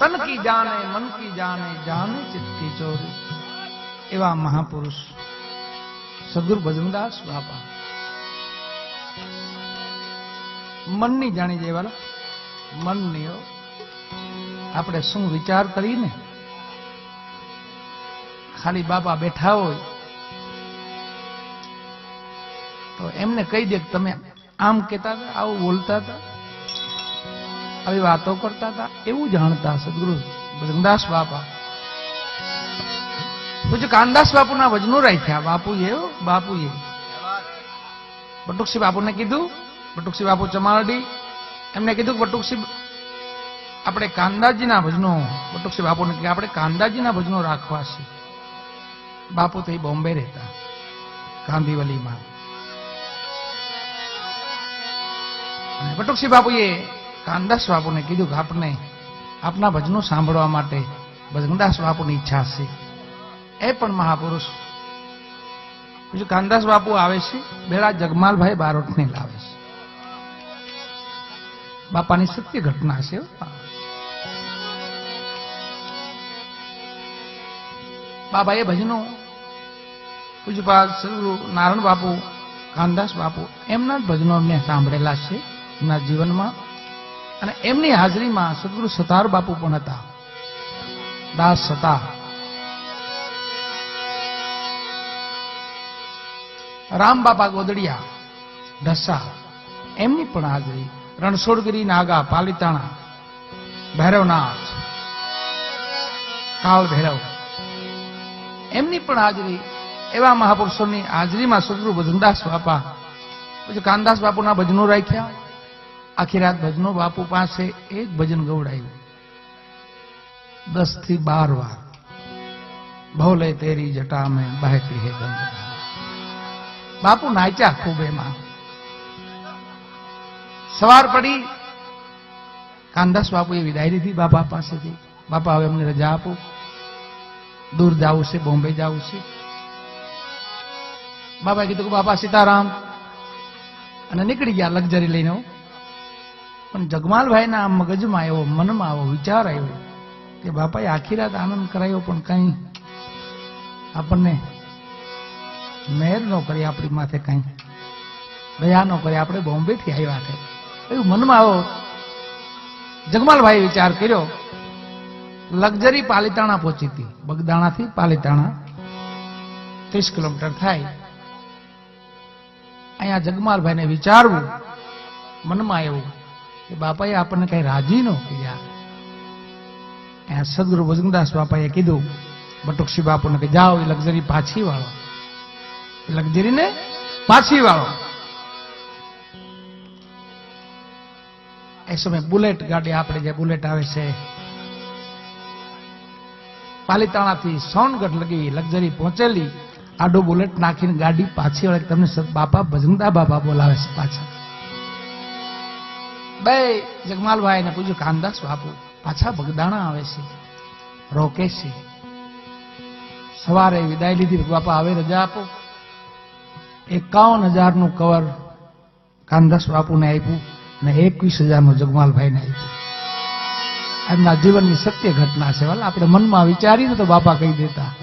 તન કી જાને મન કી જાને જાને ચિત્ત કી ચોરી. એવા મહાપુરુષ સદગુરુ ભજનદાસ બાપા. મનની જાણી જાય વાલા, મનની આપણે શું વિચાર કરીને ખાલી બાપા બેઠા હોય, તો એમને કહી દે કે તમે આમ કહેતા હતા, આવું બોલતા હતા. આવી વાતો કરતા હતા. એવું જાણતા સદગુરુ બજરંગદાસ બાપા. પૂછ્યું કાનદાસ બાપુના વજનો રાખ્યા, બાપુએ બાપુએ. બટુકસી બાપુને કીધું બટુકસી બાપુ ચમારડી. એમને કીધું બટુકસી આપણે કાંદાજીના ભજનો બટુકસી બાપુને કે આપણે કાંદાજીના ભજનો રાખવા છે. બાપુ તો એ બોમ્બે રહેતા, ગાંધીવલીમાં. બટુકસી બાપુએ કાનદાસ બાપુને કીધું કે આપને આપના ભજનો સાંભળવા માટે ભજનદાસ બાપુની ઈચ્છા છે. એ પણ મહાપુરુષ બીજું કાનદાસ બાપુ આવે છે બેડા જગમાલભાઈ બારોટને લાવે છે. બાપાની સત્ય ઘટના છે. બાબાએ ભજનો પૂજપા સદગુરુ નારાયણ બાપુ કાનદાસ બાપુ એમના જ ભજનો મેં સાંભળેલા છે એમના જીવનમાં. અને એમની હાજરીમાં સદગુરુ સતાર બાપુ પણ હતા. દાસ સતા રામ બાપા ગોદડિયા ઢસા એમની પણ હાજરી. રણછોડગીરી, નાગા, પાલિતાણા, ભૈરવનાથ, કાળ ભૈરવ. એમની પણ હાજરી. એવા મહાપુરુષોની હાજરીમાં સદગુરુ ભજનદાસ બાપા, પછી કાનદાસ બાપુના ભજનો રાખ્યા. આખી રાત ભજનો બાપુ પાસે એક ભજન ગવડાયું. દસથી બાર વાર. ભોલે તેરી જટા મેં બહેતી હે ગંગા. બાપુ નાચ્યા ખૂબ એમાં. સવાર પડી. કાનદાસ બાપુએ વિદાય લીધી બાપા પાસેથી. બાપા, હવે અમને રજા આપો. દૂર જવું છે, બોમ્બે જવું છે. બાપાએ કીધું કે, બાપા, સીતારામ. અને નીકળી ગયા લક્ઝરી લઈને. પણ જગમાલભાઈના મગજમાં આવ્યો મનમાં આવ્યો વિચાર આવ્યો કે બાપાએ આખી રાત આનંદ કરાયો પણ કઈ આપણને મહેર ન કરી આપણી માથે કઈ. દયા ન કરી. આપણે બોમ્બેથી આવ્યા છે. એવું મનમાં આવો જગમાલભાઈ વિચાર કર્યો. લક્ઝરી પાલિતાણા પહોંચી હતી. બગદાણાથી પાલિતાણા ત્રીસ કિલોમીટર થાય. અહીંયા જગમાલભાઈને વિચારવું મનમાં એવું કે બાપાએ આપણને કઈ રાજી ન કર્યા. અહીંયા સદગુરુ ભજનદાસ બાપાએ કીધું બટુકસી બાપુને કે જાઓ એ લક્ઝરી પાછી વાળો લક્ઝરીને પાછી વાળો એ સમય બુલેટ ગાડી આપણે જે બુલેટ આવે છે, પાલીતાણાથી સોનગઢ લગી લક્ઝરી પહોંચેલી. આડો બુલેટ નાખીને ગાડી પાછી વળે તમને બાપા ભજનદા બાપા બોલાવે છે પાછા. બે જગમાલભાઈ ને પૂછ્યું કાનદાસ બાપુ, પાછા ભગદાણા આવે છે? રોકે છે? સવારે વિદાય લીધી બાપા હવે રજા આપો. એકાવન હજારનું કવર કાનદાસ બાપુને આપ્યું ને એકવીસ હજારનું જગમાલભાઈને આપ્યું. એમના જીવનની સત્ય ઘટના છે, વાલા. આપણે મનમાં વિચારીને તો બાપા કહી દેતા.